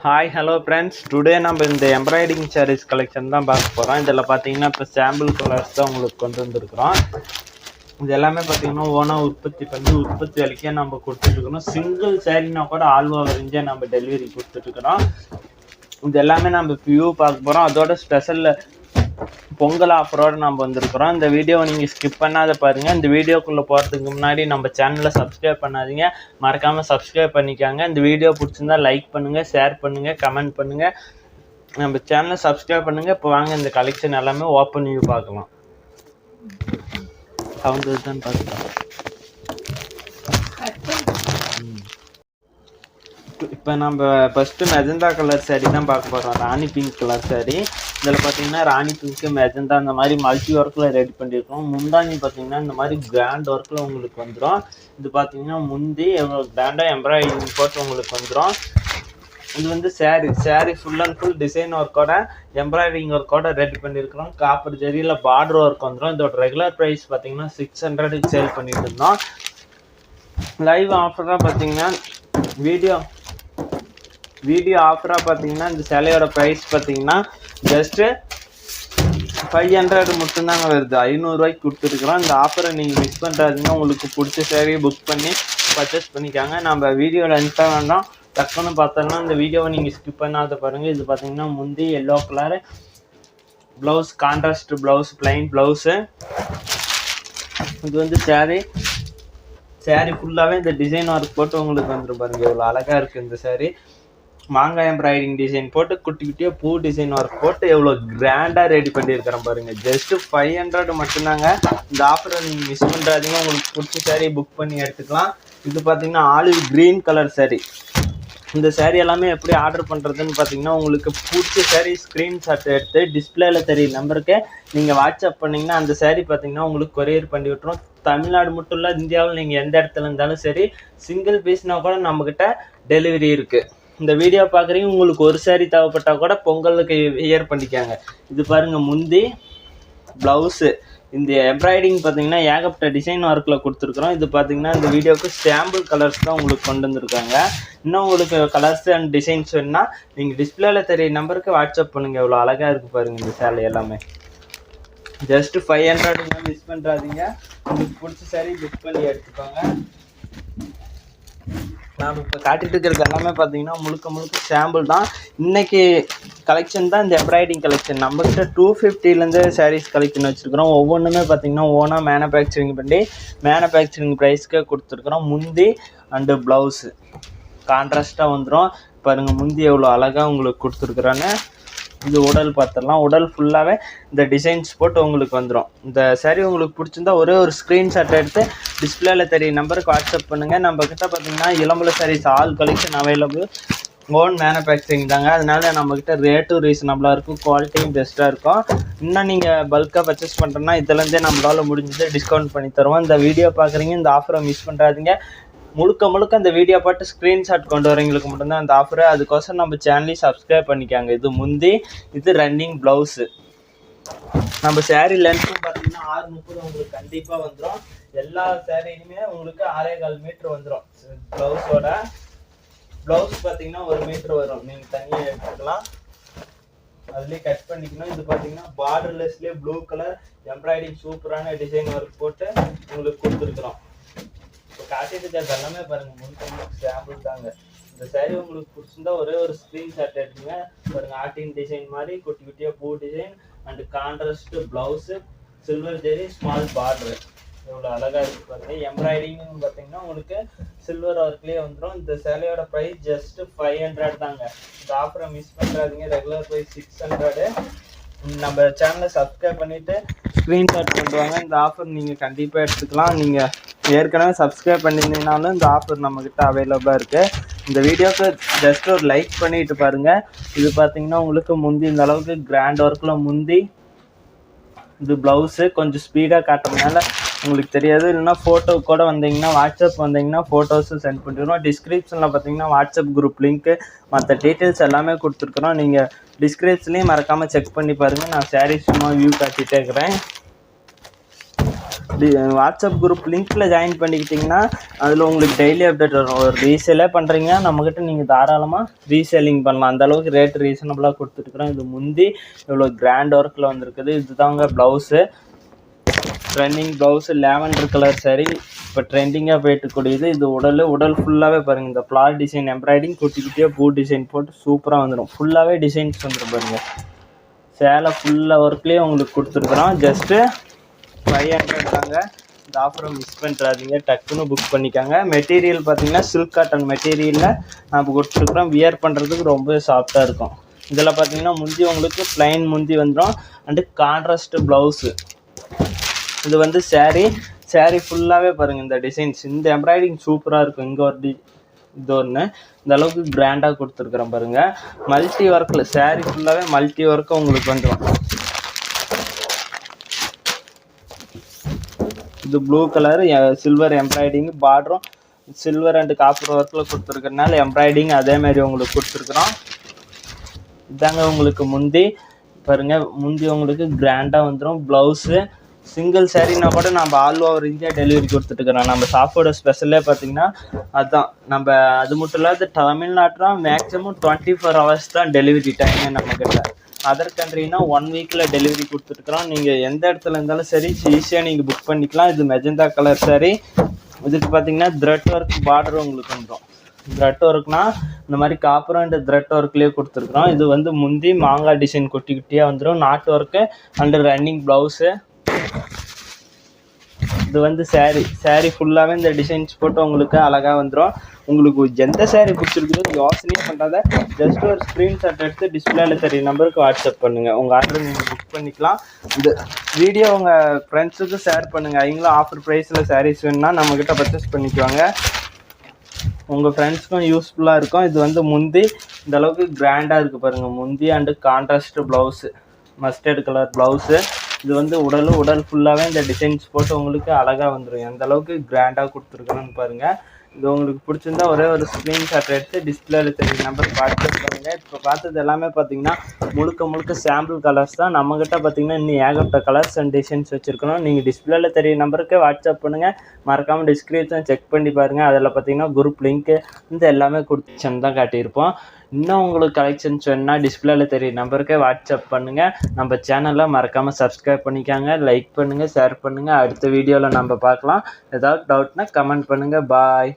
Hi hello friends today நம்ம இந்த embroidering saris collection தான் பார்க்க போகிறோம் இதில் பார்த்தீங்கன்னா இப்போ சாம்பிள் கலர்ஸ் தான் உங்களுக்கு கொண்டு வந்திருக்கிறோம். இது எல்லாமே பார்த்தீங்கன்னா ஓனாக உற்பத்தி பண்ணி உற்பத்தி வலிக்கே நம்ம கொடுத்துட்ருக்கணும் சிங்கிள் சாரீனா கூட ஆல் ஓவர் இந்தியா நம்ம டெலிவரி கொடுத்துட்ருக்குறோம் இது எல்லாமே நம்ம வியூ பார்க்க போகிறோம் அதோட ஸ்பெஷலில் பொங்கல் ஆஃபரோடு நம்ம வந்திருக்கிறோம். இந்த வீடியோவை நீங்கள் ஸ்கிப் பண்ணாத பாருங்கள் இந்த வீடியோக்குள்ளே போகிறதுக்கு முன்னாடி நம்ம சேனலை சப்ஸ்கிரைப் பண்ணாதீங்க. மறக்காமல் சப்ஸ்கிரைப் பண்ணிக்காங்க. இந்த வீடியோ பிடிச்சிருந்தா லைக் பண்ணுங்கள் ஷேர் பண்ணுங்கள் கமெண்ட் பண்ணுங்கள் நம்ம சேனலை சப்ஸ்கிரைப் பண்ணுங்கள் இப்போ வாங்க இந்த கலெக்ஷன் எல்லாமே ஓப்பன் வியூ பார்க்கலாம். சவுண்ட் தான் பார்க்கலாம். இப்போ நம்ம ஃபஸ்ட்டு மெஜந்தா கலர் சாரி தான் பார்க்க போகிறோம் ராணி பிங்க் கலர் சாரி இதில் பார்த்தீங்கன்னா ராணி பிங்க்கு மெஜந்தா இந்த மாதிரி மல்டி ஒர்க்கில் ரெடி பண்ணியிருக்கோம். முந்தானி பார்த்தீங்கன்னா இந்த மாதிரி கிராண்ட் ஒர்க்கில் உங்களுக்கு வந்துடும் இது பார்த்தீங்கன்னா முந்தி எவ்வளோ கிராண்டாக எம்ப்ராய்டிங் போட்டு உங்களுக்கு வந்துடும் இது வந்து sari sari full and full design ஒர்க்கோட embroidering ஒர்க்கோட ரெடி பண்ணியிருக்கிறோம். காப்பர் ஜெரியில் பார்டர் ஒர்க் வந்துடும் இதோட ரெகுலர் ப்ரைஸ் பார்த்தீங்கன்னா சிக்ஸ் ஹண்ட்ரடுக்கு சேல் பண்ணிட்டு இருந்தோம். லைவ் ஆஃபராக பார்த்தீங்கன்னா வீடியோ வீடியோ ஆஃபராக பார்த்தீங்கன்னா இந்த சிலையோட ப்ரைஸ் பார்த்தீங்கன்னா ஜஸ்ட்டு ஃபைவ் ஹண்ட்ரட் மட்டும்தாங்க வருது. ஐநூறுரூவாய்க்கு கொடுத்துருக்குறோம். இந்த ஆஃபரை நீங்கள் மிஸ் பண்ணுறாதீங்க உங்களுக்கு பிடிச்ச சேவையை புக் பண்ணி பர்ச்சேஸ் பண்ணிக்காங்க. நம்ம வீடியோவில் அனுப்ப வேண்டாம் டக்குன்னு பார்த்தோன்னா இந்த வீடியோவை நீங்கள் ஸ்கிப் பண்ணாத பாருங்கள் இது பார்த்தீங்கன்னா முந்தி yellow colour blouse contrast blouse plain blouse இது வந்து சேரீ சேரீ ஃபுல்லாகவே இந்த டிசைன் ஒர்க் போட்டு உங்களுக்கு வந்துடும் பாருங்க. எவ்வளோ அழகாக இருக்குது இந்த சேரீ மாங்காய் எம்ப்ராய்டிங் டிசைன் போட்டு குட்டி குட்டியாக பூ டிசைன் ஒர்க் போட்டு எவ்வளோ கிராண்டாக ரெடி பண்ணியிருக்கிறேன் பாருங்கள் ஜஸ்ட்டு ஃபைவ் ஹண்ட்ரட் மட்டும்தாங்க. இந்த ஆஃபரை நீங்கள் மிஸ் பண்ணுறாதீங்க உங்களுக்கு பிடிச்ச saree புக் பண்ணி எடுத்துக்கலாம். இது பார்த்தீங்கன்னா ஆலிவ் க்ரீன் கலர் சாரீ இந்த சேரீ எல்லாமே எப்படி ஆர்டர் பண்ணுறதுன்னு பார்த்தீங்கன்னா உங்களுக்கு பிடிச்ச saree ஸ்க்ரீன்ஷாட் எடுத்து டிஸ்பிளேல தெரியும் நம்பருக்கு நீங்கள் வாட்ஸ்அப் பண்ணிங்கன்னா அந்த சேரீ பார்த்தீங்கன்னா உங்களுக்கு கொரியர் பண்ணி விட்டுரும். தமிழ்நாடு மட்டும் இல்லை இந்தியாவில் நீங்கள் எந்த இடத்துல இருந்தாலும் சரி சிங்கிள் பீஸ்னா கூட நம்மக்கிட்ட டெலிவரி இருக்குது இந்த வீடியோ பார்க்குறீங்க உங்களுக்கு ஒரு சாரி தேவைப்பட்டால் கூட பொங்கலுக்கு வியர் பண்ணிக்காங்க. இது பாருங்கள் முந்தி ப்ளவுஸு இந்த எம்ப்ராய்டிங் பார்த்தீங்கன்னா ஏகப்பட்ட டிசைன் ஒர்க்கில் கொடுத்துருக்குறோம். இது பார்த்தீங்கன்னா இந்த வீடியோவுக்கு சாம்பிள் கலர்ஸ் தான் உங்களுக்கு கொண்டு வந்திருக்காங்க. இன்னும் உங்களுக்கு கலர்ஸ் அண்ட் டிசைன்ஸ் வேணுன்னா நீங்கள் டிஸ்பிளேல தெரிய நம்பருக்கு வாட்ஸ்அப் பண்ணுங்கள் எவ்வளோ அழகாக இருக்குது பாருங்கள் இந்த சேலை எல்லாமே. ஜஸ்ட்டு ஃபைவ் ஹண்ட்ரடுங்க மிஸ் பண்ணுறாதீங்க உங்களுக்கு பிடிச்ச சாரி புக் பண்ணி எடுத்துக்கோங்க. நாம் இப்போ காட்டிட்டு இருக்கிறது எல்லாமே பார்த்தீங்கன்னா முழுக்க முழுக்க சாம்பிள் தான். இன்றைக்கி கலெக்ஷன் தான் இந்த எம்ப்ராய்டிங் கலெக்ஷன் நம்மகிட்ட டூ ஃபிஃப்டிலேருந்து சாரீஸ் கலெக்ஷன் வச்சுருக்கிறோம். ஒவ்வொன்றுமே பார்த்தீங்கன்னா ஓனாக மேனுஃபேக்சரிங் பண்ணி மேனுஃபேக்சரிங் ப்ரைஸ்க்கு கொடுத்துருக்குறோம். முந்தி அண்டு ப்ளவுஸு கான்ட்ராஸ்ட்டாக வந்துடும் பாருங்கள் முந்தி எவ்வளோ அழகாக உங்களுக்கு கொடுத்துருக்குறான்னு இது உடல் பார்த்துடலாம். உடல் ஃபுல்லாகவே இந்த டிசைன்ஸ் போட்டு உங்களுக்கு வந்துடும் இந்த சாரீ உங்களுக்கு பிடிச்சிருந்தா ஒரே ஒரு ஸ்க்ரீன்ஷாட் எடுத்து டிஸ்பிளேல தெரிய நம்பருக்கு வாட்ஸ்அப் பண்ணுங்கள் நம்ம கிட்ட பார்த்தீங்கன்னா இளம்பல saris all collection available own manufacturing தாங்க. அதனால நம்மக்கிட்ட ரேட்டும் ரீசனபிளாக இருக்கும். குவாலிட்டியும் பெஸ்ட்டாக இருக்கும். இன்னும் நீங்கள் பல்காக பர்ச்சேஸ் பண்ணுறோன்னா இதுலேருந்தே நம்மளால் முடிஞ்சது டிஸ்கவுண்ட் பண்ணி தருவோம். இந்த வீடியோ பார்க்குறீங்க இந்த ஆஃபரை மிஸ் பண்ணுறாதீங்க முழுக்க முழுக்க அந்த வீடியோ பார்த்து ஸ்க்ரீன்ஷாட் கொண்டு வரவங்களுக்கு மட்டும்தான் அந்த ஆஃபரு அதுக்கோசரம் நம்ம சேனலையும் சப்ஸ்கிரைப் பண்ணிக்காங்க. இது முந்தி இது ரன்னிங் ப்ளவுஸு நம்ம சேரீ லென்த்தும் பார்த்தீங்கன்னா ஆறு முப்பது உங்களுக்கு கண்டிப்பாக வந்துடும் எல்லா சேரீலுமே உங்களுக்கு ஆறே கால் மீட்ரு வந்துடும் ப்ளவுஸோட ப்ளவுஸ் பார்த்தீங்கன்னா ஒரு மீட்ரு வரும். நீங்கள் தனியாக எடுத்துக்கலாம். அதுலேயே கட் பண்ணிக்கணும். இது பார்த்தீங்கன்னா பார்டர்லெஸ்லேயே ப்ளூ கலர் எம்ப்ராய்டிங் சூப்பரான டிசைன் ஒர்க் போட்டு உங்களுக்கு கொடுத்துருக்குறோம். காட்டிட்டு இருக்கிறது எல்லாமே பாருங்க முழுக்க சாம்பிள் தாங்க. இந்த சேரீ உங்களுக்கு பிடிச்சிருந்தா ஒரே ஒரு ஸ்க்ரீன்ஷாட் எடுத்துங்க. பாருங்க ஆர்டின் டிசைன் மாதிரி குட்டி குட்டியாக பூ design and contrast blouse silver zari small border இவ்வளோ அழகாக இருக்கு பாருங்க. எம்ப்ராய்டிங் பார்த்தீங்கன்னா உங்களுக்கு சில்வர் ஒர்க்லேயே வந்துடும் இந்த சேலையோட ப்ரைஸ் ஜஸ்ட் ஃபைவ் ஹண்ட்ரட் தாங்க. இந்த ஆஃபரை மிஸ் பண்ணுறாதீங்க ரெகுலர் ப்ரைஸ் சிக்ஸ் ஹண்ட்ரடு நம்ம சேனலை சப்ஸ்கிரைப் பண்ணிவிட்டு ஸ்க்ரீன்ஷாட் பண்ணுவாங்க இந்த ஆஃபர் நீங்கள் கண்டிப்பாக எடுத்துக்கலாம். நீங்கள் ஏற்கனவே சப்ஸ்கிரைப் பண்ணியிருந்தீங்கனாலும் இந்த ஆஃபர் நம்மக்கிட்ட அவைலபிளாக இருக்குது இந்த வீடியோக்கு ஜஸ்ட் ஒரு லைக் பண்ணிட்டு பாருங்கள் இது பார்த்தீங்கன்னா உங்களுக்கு முந்தி இந்த அளவுக்கு கிராண்ட் ஒர்க்கில் முந்தி இது ப்ளவுஸு கொஞ்சம் ஸ்பீடாக காட்டுறதுனால உங்களுக்கு தெரியாது. இல்லைன்னா ஃபோட்டோ கூட வந்தீங்கன்னா வாட்ஸ்அப் வந்தீங்கன்னா ஃபோட்டோஸும் சென்ட் பண்ணிடுவோம் டிஸ்கிரிப்ஷனில் பார்த்தீங்கன்னா வாட்ஸ்அப் குரூப் லிங்க்கு மற்ற டீட்டெயில்ஸ் எல்லாமே கொடுத்துருக்குறோம். நீங்கள் டிஸ்கிரிப்ஷன்லேயும் மறக்காமல் செக் பண்ணி பாருங்கள் நான் சாரீஸ் சும்மா வியூ காட்டிகிட்டே இருக்கிறேன். வாட்ஸ்அப் குரூப் லிங்க்கில் ஜாயின் பண்ணிக்கிட்டிங்கன்னா அதில் உங்களுக்கு டெய்லி அப்டேட் வரும். ஒரு ரீசேலே பண்ணுறீங்க நம்மக்கிட்ட நீங்கள் தாராளமாக ரீசேலிங் பண்ணலாம். அந்த அளவுக்கு ரேட் ரீசனபுளாக கொடுத்துருக்குறோம் இது முந்தி இவ்வளோ கிராண்ட் ஒர்க்கில் வந்திருக்குது. இதுதாங்க blouse trending blouse lavender colour சரி இப்போ ட்ரெண்டிங்காக போயிட்டுக்கூடியது. இது உடல் உடல் ஃபுல்லாகவே பாருங்கள் இந்த ஃப்ளார் டிசைன் எம்ப்ராய்டிங் குட்டிக்கிட்டே பூ டிசைன் போட்டு சூப்பராக வந்துடும் ஃபுல்லாகவே டிசைன்ஸ் வந்துடும் பாருங்கள் சேலை ஃபுல்லாக ஒர்க்லேயே உங்களுக்கு கொடுத்துருக்குறோம். ஜஸ்ட்டு ஃபைவ் ஹண்ட்ரட் தாங்க இந்த ஆஃபரை மிஸ் பண்ணுறாதீங்க டக்குன்னு புக் பண்ணிக்காங்க. மெட்டீரியல் பார்த்தீங்கன்னா சில்க் காட்டன் மெட்டீரியலில் நம்ம கொடுத்துருக்குறோம். வியர் பண்ணுறதுக்கு ரொம்ப சாஃப்டாக இருக்கும். இதில் பார்த்தீங்கன்னா முந்தி உங்களுக்கு ப்ளைன் முந்தி வந்துடும். அண்டு கான்ட்ராஸ்ட் ப்ளவுஸு இது வந்து சேரீ சேரீ ஃபுல்லாகவே பாருங்கள் இந்த டிசைன்ஸ் இந்த எம்ப்ராய்டிங் சூப்பராக இருக்கும். இங்கே ஒரு டி இது ஒன்று இந்த அளவுக்கு கிராண்டாக கொடுத்துருக்குறேன் பாருங்கள் மல்டி ஒர்க்கில் சேரீ ஃபுல்லாகவே மல்டி ஒர்க்கு உங்களுக்கு வந்துடும். இது ப்ளூ கலர் சில்வர் எம்ப்ராய்டிங் பார்டரும் சில்வர் அண்ட் காப்பர் ஒர்க்கில் கொடுத்துருக்கறனால எம்ப்ராய்டிங் அதே மாதிரி உங்களுக்கு கொடுத்துருக்குறோம். இதாங்க உங்களுக்கு முந்தி. பாருங்க முந்தி உங்களுக்கு கிராண்டாக வந்துடும் ப்ளவுஸு சிங்கிள் சேரீனா கூட நம்ம ஆல் ஓவர் இந்தியா டெலிவரி கொடுத்துட்டுருக்குறோம். நம்ம சாஃப்ட்வேர் ஸ்பெஷலே பார்த்தீங்கன்னா அதுதான் நம்ம அது மட்டும் இல்லாத தமிழ்நாட்டில் மேக்ஸிமம் டுவெண்ட்டி ஃபோர் ஹவர்ஸ் தான் டெலிவரி டைமே நம்மக்கிட்ட அதர் கண்ட்ரினா ஒன் வீக்கில் டெலிவரி கொடுத்துருக்குறோம். நீங்கள் எந்த இடத்துல இருந்தாலும் சரி ஈஸியாக நீங்கள் புக் பண்ணிக்கலாம். இது மெஜந்தா கலர் சரி இதுக்கு பார்த்தீங்கன்னா த்ரெட் ஒர்க் பார்டர் உங்களுக்கு வந்துடும் த்ரெட் ஒர்க்னா இந்த மாதிரி காப்பர் அண்ட் த்ரெட் ஒர்க்லேயே கொடுத்துருக்குறோம். இது வந்து முந்தி மாங்காய் டிசைன் குட்டி குட்டியாக வந்துடும் knot work and running blouse இது வந்து saree saree ஃபுல்லாகவே இந்த டிசைன்ஸ் போட்டு உங்களுக்கு அழகாக வந்துடும் உங்களுக்கு எந்த saree பிடிச்சிருக்குதோ யோசனையே பண்ணாத. ஜஸ்ட் ஒரு ஸ்க்ரீன்ஷாட் எடுத்து டிஸ்பிளேல தெரிய நம்பருக்கு வாட்ஸ்அப் பண்ணுங்கள் உங்கள் ஆர்டர் நீங்கள் புக் பண்ணிக்கலாம். இந்த வீடியோ உங்கள் ஃப்ரெண்ட்ஸுக்கு ஷேர் பண்ணுங்கள் அவங்களும் ஆஃபர் ப்ரைஸில் சாரீஸ் வேணும்னா நம்மக்கிட்ட பர்ச்சேஸ் பண்ணிக்குவாங்க. உங்கள் ஃப்ரெண்ட்ஸ்க்கும் யூஸ்ஃபுல்லாக இருக்கும். இது வந்து முந்தி இந்த அளவுக்கு கிராண்டாக இருக்குது பாருங்கள் முந்தி and contrast blouse mustard colour blouse இது வந்து உடலும் உடல் ஃபுல்லாகவே இந்த டிசைன்ஸ் போட்டு உங்களுக்கு அழகாக வந்துடும் எந்த அளவுக்கு கிராண்டாக கொடுத்துருக்கணும்னு பாருங்கள் இது உங்களுக்கு பிடிச்சிருந்தா ஒரே ஒரு ஸ்க்ரீன்ஷாட் எடுத்து டிஸ்பிளேல தெரியும் நம்பர் வாட்ஸ்அப் பண்ணுங்கள் இப்போ பார்த்தது எல்லாமே பார்த்தீங்கன்னா முழுக்க முழுக்க சாம்பிள் கலர்ஸ் தான். நம்மக்கிட்ட பார்த்தீங்கன்னா இன்னும் ஏகப்பட்ட கலர்ஸ் அண்ட் டிசைன்ஸ் வச்சுருக்கணும். நீங்கள் டிஸ்பிளேல தெரிய நம்பருக்கு வாட்ஸ்அப் பண்ணுங்கள் மறக்காமல் டிஸ்கிரிப்ஷன் செக் பண்ணி பாருங்கள் அதில் பார்த்தீங்கன்னா குரூப் லிங்க்கு இந்த எல்லாமே கொடுத்துச்சுன்னு தான் காட்டியிருப்போம். இன்னும் உங்களுக்கு கலெக்ஷன்ஸ் சொன்னால் டிஸ்பிளேல தெரிய நம்பருக்கே வாட்ஸ்அப் பண்ணுங்கள் நம்ம சேனலை மறக்காமல் சப்ஸ்கிரைப் பண்ணிக்காங்க. லைக் பண்ணுங்கள் ஷேர் பண்ணுங்கள் அடுத்த வீடியோவில் நம்ம பார்க்கலாம். ஏதாவது டவுட்னா கமெண்ட் பண்ணுங்கள் பாய்